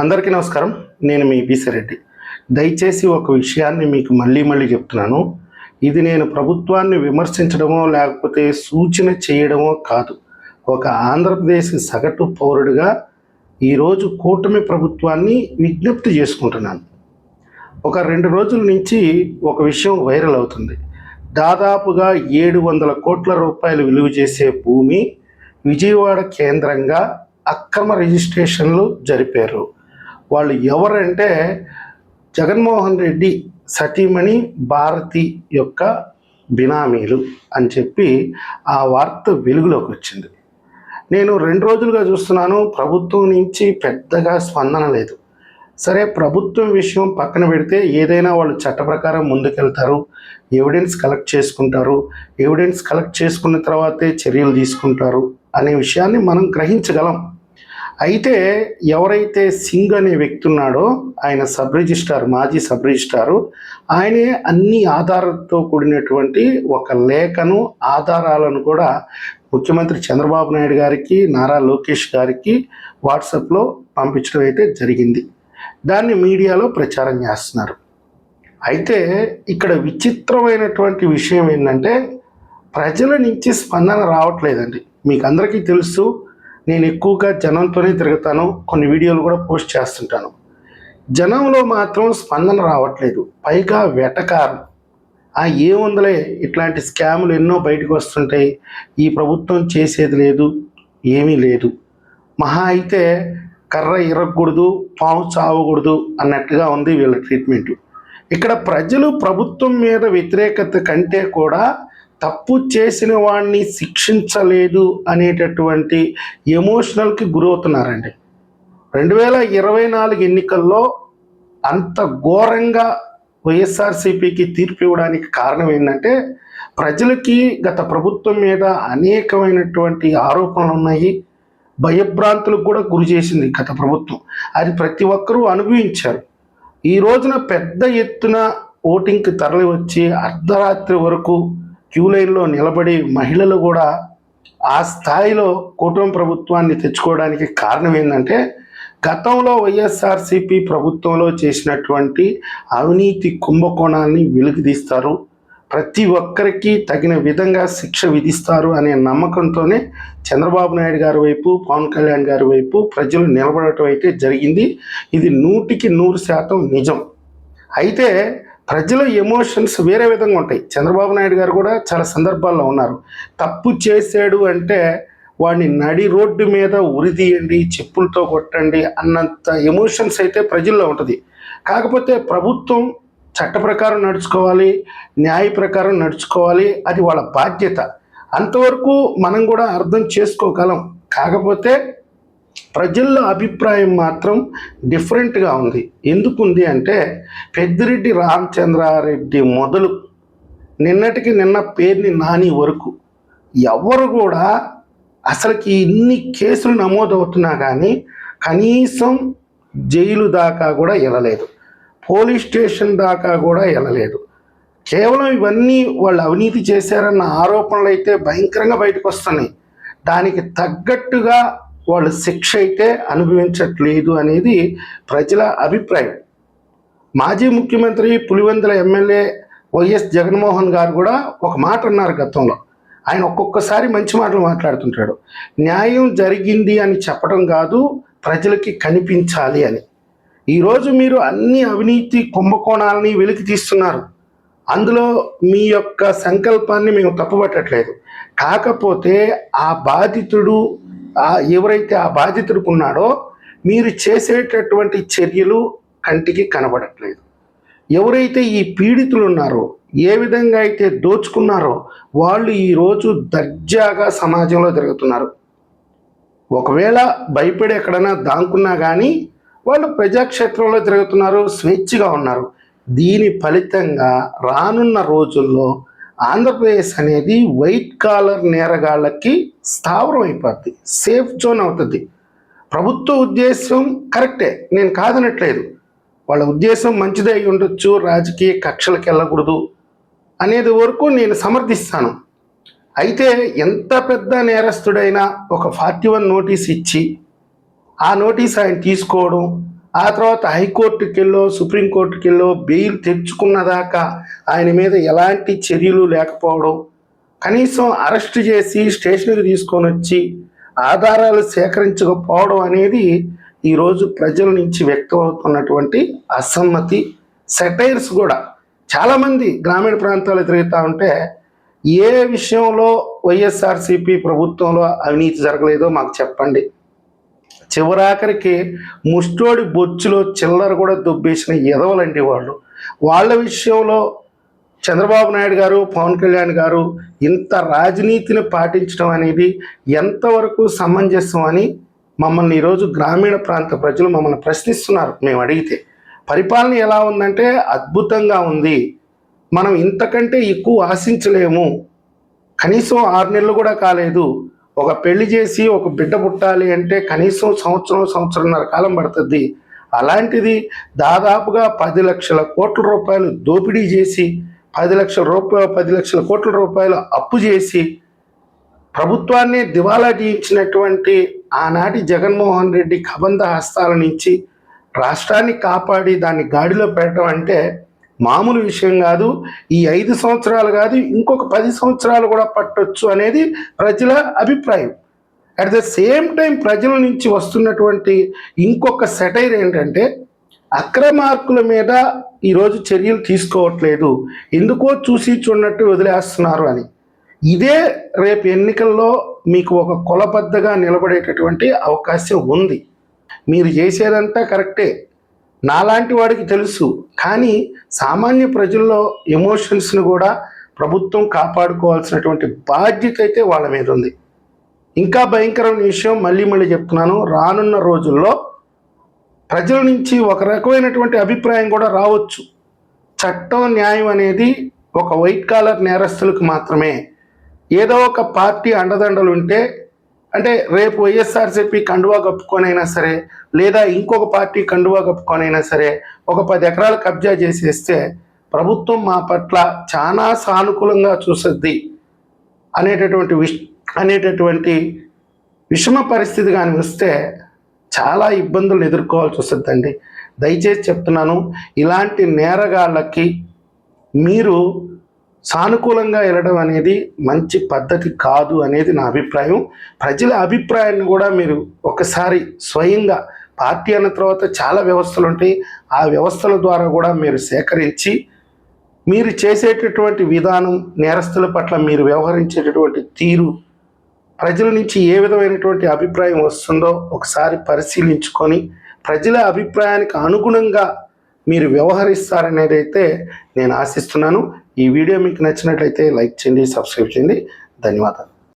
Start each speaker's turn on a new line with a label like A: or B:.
A: అందరికీ నమస్కారం. నేను మీ బీసిరెడ్డి. దయచేసి ఒక విషయాన్ని మీకు మళ్ళీ మళ్ళీ చెప్తున్నాను. ఇది నేను ప్రభుత్వాన్ని విమర్శించడమో లేకపోతే సూచన చేయడమో కాదు. ఒక ఆంధ్రప్రదేశ్ సగటు పౌరుడిగా ఈరోజు కూటమి ప్రభుత్వాన్ని విజ్ఞప్తి చేసుకుంటున్నాను. ఒక రెండు రోజుల నుంచి ఒక విషయం వైరల్ అవుతుంది. దాదాపుగా ఏడు వందల కోట్ల రూపాయలు విలువ చేసే భూమి విజయవాడ కేంద్రంగా అక్రమ రిజిస్ట్రేషన్లు జరిపారు. వాళ్ళు ఎవరంటే జగన్మోహన్ రెడ్డి సతీమణి భారతి యొక్క బినామీలు అని చెప్పి ఆ వార్త వెలుగులోకి వచ్చింది. నేను రెండు రోజులుగా చూస్తున్నాను ప్రభుత్వం నుంచి పెద్దగా స్పందన లేదు. సరే ప్రభుత్వం విషయం పక్కన పెడితే ఏదైనా వాళ్ళు చట్ట ప్రకారం ముందుకెళ్తారు ఎవిడెన్స్ కలెక్ట్ చేసుకుంటారు ఎవిడెన్స్ కలెక్ట్ చేసుకున్న తర్వాతే చర్యలు తీసుకుంటారు అనే విషయాన్ని మనం గ్రహించగలం. అయితే ఎవరైతే సింగ్ అనే వ్యక్తి ఉన్నాడో ఆయన సబ్ రిజిస్ట్రార్ మాజీ సబ్ రిజిస్ట్రారు ఆయనే అన్ని ఆధారాలతో కూడినటువంటి ఒక లేఖను ఆధారాలను కూడా ముఖ్యమంత్రి చంద్రబాబు నాయుడు గారికి నారా లోకేష్ గారికి వాట్సాప్లో పంపించడం అయితే జరిగింది. దాన్ని మీడియాలో ప్రచారం చేస్తున్నారు. అయితే ఇక్కడ విచిత్రమైనటువంటి విషయం ఏంటంటే ప్రజల నుంచి స్పందన రావట్లేదండి. మీకు అందరికీ తెలుసు నేను ఎక్కువగా జనంతోనే తిరుగుతాను కొన్ని వీడియోలు కూడా పోస్ట్ చేస్తుంటాను. జనంలో మాత్రం స్పందన రావట్లేదు పైగా వెటకారం. ఆ ఏముందలే ఇట్లాంటి స్కాములు ఎన్నో బయటకు వస్తుంటాయి ఈ ప్రభుత్వం చేసేది లేదు ఏమీ లేదు. మహా అయితే కర్ర ఇరగకూడదు పాము చావకూడదు అన్నట్టుగా ఉంది వీళ్ళ ట్రీట్మెంట్. ఇక్కడ ప్రజలు ప్రభుత్వం మీద వ్యతిరేకత కంటే కూడా తప్పు చేసిన వాడిని శిక్షించలేదు అనేటటువంటి ఎమోషనల్కి గురవుతున్నారండి. రెండు వేల ఇరవై నాలుగు ఎన్నికల్లో అంత ఘోరంగా వైఎస్ఆర్సీపీకి తీర్పు ఇవ్వడానికి కారణం ఏంటంటే ప్రజలకి గత ప్రభుత్వం మీద అనేకమైనటువంటి ఆరోపణలు ఉన్నాయి. భయభ్రాంతులకు కూడా గురి చేసింది గత ప్రభుత్వం. అది ప్రతి ఒక్కరూ అనుభవించారు. ఈ రోజున పెద్ద ఎత్తున ఓటింగ్కి తరలి వచ్చి అర్ధరాత్రి వరకు క్యూ లైన్లో నిలబడి మహిళలు కూడా ఆ స్థాయిలో కూటమి ప్రభుత్వాన్ని తెచ్చుకోవడానికి కారణం ఏంటంటే గతంలో వైఎస్ఆర్సిపి ప్రభుత్వంలో చేసినటువంటి అవినీతి కుంభకోణాన్ని వెలుగుదీస్తారు ప్రతి ఒక్కరికి తగిన విధంగా శిక్ష విధిస్తారు అనే నమ్మకంతోనే చంద్రబాబు నాయుడు గారి వైపు పవన్ కళ్యాణ్ గారి వైపు ప్రజలు నిలబడటం అయితే జరిగింది. ఇది నూటికి నూరు శాతం నిజం. అయితే ప్రజల ఎమోషన్స్ వేరే విధంగా ఉంటాయి. చంద్రబాబు నాయుడు గారు కూడా చాలా సందర్భాల్లో ఉన్నారు. తప్పు చేశాడు అంటే వాడిని నడి రోడ్డు మీద ఉరిదీయండి చెప్పులతో కొట్టండి అన్నంత ఎమోషన్స్ అయితే ప్రజల్లో ఉంటుంది. కాకపోతే ప్రభుత్వం చట్ట ప్రకారం నడుచుకోవాలి న్యాయ ప్రకారం నడుచుకోవాలి అది వాళ్ళ బాధ్యత. అంతవరకు మనం కూడా అర్థం చేసుకోగలం. కాకపోతే ప్రజల్లో అభిప్రాయం మాత్రం డిఫరెంట్గా ఉంది. ఎందుకుంది అంటే పెద్దిరెడ్డి రామచంద్రారెడ్డి మొదలు నిన్నటికి నిన్న పేరుని నాని వరకు ఎవరు కూడా అసలుకి ఇన్ని కేసులు నమోదవుతున్నా కానీ కనీసం జైలు దాకా కూడా వెళ్ళలేదు పోలీస్ స్టేషన్ దాకా కూడా వెళ్ళలేదు కేవలం ఇవన్నీ వాళ్ళు అవినీతి చేశారన్న ఆరోపణలు అయితే భయంకరంగా బయటకు వస్తున్నాయి దానికి తగ్గట్టుగా వాళ్ళు శిక్ష అయితే అనుభవించట్లేదు అనేది ప్రజల అభిప్రాయం. మాజీ ముఖ్యమంత్రి పులివెందుల ఎమ్మెల్యే వైఎస్ జగన్మోహన్ గారు కూడా ఒక మాట అన్నారు గతంలో. ఆయన ఒక్కొక్కసారి మంచి మాటలు మాట్లాడుతుంటాడు. న్యాయం జరిగింది అని చెప్పడం కాదు ప్రజలకి కనిపించాలి అని. ఈరోజు మీరు అన్ని అవినీతి కుంభకోణాలని వెలికి తీస్తున్నారు. అందులో మీ యొక్క సంకల్పాన్ని మేము తప్పుపట్టట్లేదు. కాకపోతే ఆ బాధితుడు ఎవరైతే ఆ బాధితుడుకున్నాడో మీరు చేసేటటువంటి చర్యలు కంటికి కనబడట్లేదు. ఎవరైతే ఈ పీడితులు ఉన్నారో ఏ విధంగా అయితే దోచుకున్నారో వాళ్ళు ఈరోజు దర్జాగా సమాజంలో తిరుగుతున్నారు. ఒకవేళ భయపడి ఎక్కడైనా దాంకున్నా కానీ వాళ్ళు ప్రజాక్షేత్రంలో తిరుగుతున్నారు స్వేచ్ఛగా ఉన్నారు. దీని ఫలితంగా రానున్న రోజుల్లో ఆంధ్రప్రదేశ్ అనేది వైట్ కాలర్ నేరగాళ్ళకి స్థావరం అయిపోద్ది సేఫ్ జోన్ అవుతుంది. ప్రభుత్వ ఉద్దేశం కరెక్టే నేను కాదనట్లేదు. వాళ్ళ ఉద్దేశం మంచిదే అయి ఉండొచ్చు రాజకీయ కక్షలకు వెళ్ళకూడదు అనేది వరకు నేను సమర్థిస్తాను. అయితే ఎంత పెద్ద నేరస్తుడైనా ఒక ఫార్టీ వన్ నోటీస్ ఇచ్చి ఆ నోటీస్ ఆయన తీసుకోవడం ఆ తర్వాత హైకోర్టుకి వెళ్ళో సుప్రీంకోర్టుకి వెళ్ళో బెయిల్ తెచ్చుకున్న దాకా ఆయన మీద ఎలాంటి చర్యలు లేకపోవడం కనీసం అరెస్ట్ చేసి స్టేషన్కి తీసుకొని వచ్చి ఆధారాలు సేకరించకపోవడం అనేది ఈరోజు ప్రజల నుంచి వ్యక్తమవుతున్నటువంటి అసమ్మతి. సెటైర్స్ కూడా చాలామంది గ్రామీణ ప్రాంతాలు తిరుగుతూ ఉంటే ఏ విషయంలో వైఎస్ఆర్సీపీ ప్రభుత్వంలో అవినీతి జరగలేదో మాకు చెప్పండి. చివరాఖరికి ముష్టోడి బొచ్చులో చిల్లర కూడా దుబ్బేసిన ఎదవలండి వాళ్ళు. వాళ్ళ విషయంలో చంద్రబాబు నాయుడు గారు పవన్ కళ్యాణ్ గారు ఇంత రాజనీతిని పాటించడం అనేది ఎంతవరకు సమంజసం అని మమ్మల్ని ఈరోజు గ్రామీణ ప్రాంత ప్రజలు మమ్మల్ని ప్రశ్నిస్తున్నారు. మేము అడిగితే పరిపాలన ఎలా ఉందంటే అద్భుతంగా ఉంది. మనం ఇంతకంటే ఎక్కువ ఆశించలేము. కనీసం ఆరు నెలలు కూడా కాలేదు. ఒక పెళ్ళి చేసి ఒక బిడ్డ పుట్టాలి అంటే కనీసం సంవత్సరం సంవత్సరంన్నర కాలం పడుతుంది. అలాంటిది దాదాపుగా పది లక్షల కోట్ల రూపాయలు దోపిడీ చేసి పది లక్షల రూపాయలు పది లక్షల కోట్ల రూపాయలు అప్పు చేసి ప్రభుత్వాన్ని దివాలా తీయించినటువంటి ఆనాటి జగన్మోహన్ రెడ్డి కబంధ హస్తాల నుంచి రాష్ట్రాన్ని కాపాడి దాన్ని గాడిలో పెట్టడం అంటే మామూలు విషయం కాదు ఈ ఐదు సంవత్సరాలు కాదు ఇంకొక పది సంవత్సరాలు కూడా పట్టొచ్చు అనేది ప్రజల అభిప్రాయం. అట్ ద సేమ్ టైం ప్రజల నుంచి వస్తున్నటువంటి ఇంకొక సెటైర్ ఏంటంటే అక్రమార్కుల మీద ఈరోజు చర్యలు తీసుకోవట్లేదు ఎందుకో చూసి చూడనట్టు వదిలేస్తున్నారు అని. ఇదే రేపు ఎన్నికల్లో మీకు ఒక కొలబద్దగా నిలబడేటటువంటి అవకాశం ఉంది. మీరు చేసేదంతా కరెక్టే. నాలాంటి వాడికి తెలుసు. కానీ సామాన్య ప్రజల్లో ఎమోషన్స్ని కూడా ప్రభుత్వం కాపాడుకోవాల్సినటువంటి బాధ్యత అయితే వాళ్ళ మీద ఉంది. ఇంకా భయంకరమైన విషయం మళ్ళీ మళ్ళీ చెప్తున్నాను. రానున్న రోజుల్లో ప్రజల నుంచి ఒక రకమైనటువంటి అభిప్రాయం కూడా రావచ్చు. చట్టం న్యాయం అనేది ఒక వైట్ కాలర్ నేరస్తులకు మాత్రమే. ఏదో ఒక పార్టీ అండదండలు ఉంటే అంటే రేపు వైఎస్ఆర్సీపీ కండువా కప్పుకొనైనా సరే లేదా ఇంకొక పార్టీ కండువా కప్పుకొనైనా సరే ఒక పది ఎకరాలు కబ్జా చేసేస్తే ప్రభుత్వం మా పట్ల చాలా సానుకూలంగా చూస్తుంది అనేటటువంటి విష్ అనేటటువంటి విషమ పరిస్థితి కానీ వస్తే చాలా ఇబ్బందులు ఎదుర్కోవాల్సి వస్తుందండి. దయచేసి చెప్తున్నాను ఇలాంటి నేరగాళ్ళకి మీరు సానుకూలంగా వెళ్ళడం అనేది మంచి పద్ధతి కాదు అనేది నా అభిప్రాయం. ప్రజల అభిప్రాయాన్ని కూడా మీరు ఒకసారి స్వయంగా పార్టీ అన్న తర్వాత చాలా వ్యవస్థలు ఉంటాయి. ఆ వ్యవస్థల ద్వారా కూడా మీరు సేకరించి మీరు చేసేటటువంటి విధానం నేరస్తుల పట్ల మీరు వ్యవహరించేటటువంటి తీరు ప్రజల నుంచి ఏ విధమైనటువంటి అభిప్రాయం వస్తుందో ఒకసారి పరిశీలించుకొని ప్రజల అభిప్రాయానికి అనుగుణంగా మీరు వ్యవహరిస్తారనేది అయితే నేను ఆశిస్తున్నాను. ఈ వీడియో మీకు నచ్చినట్లయితే లైక్ చేయండి సబ్స్క్రైబ్ చేయండి. ధన్యవాదాలు.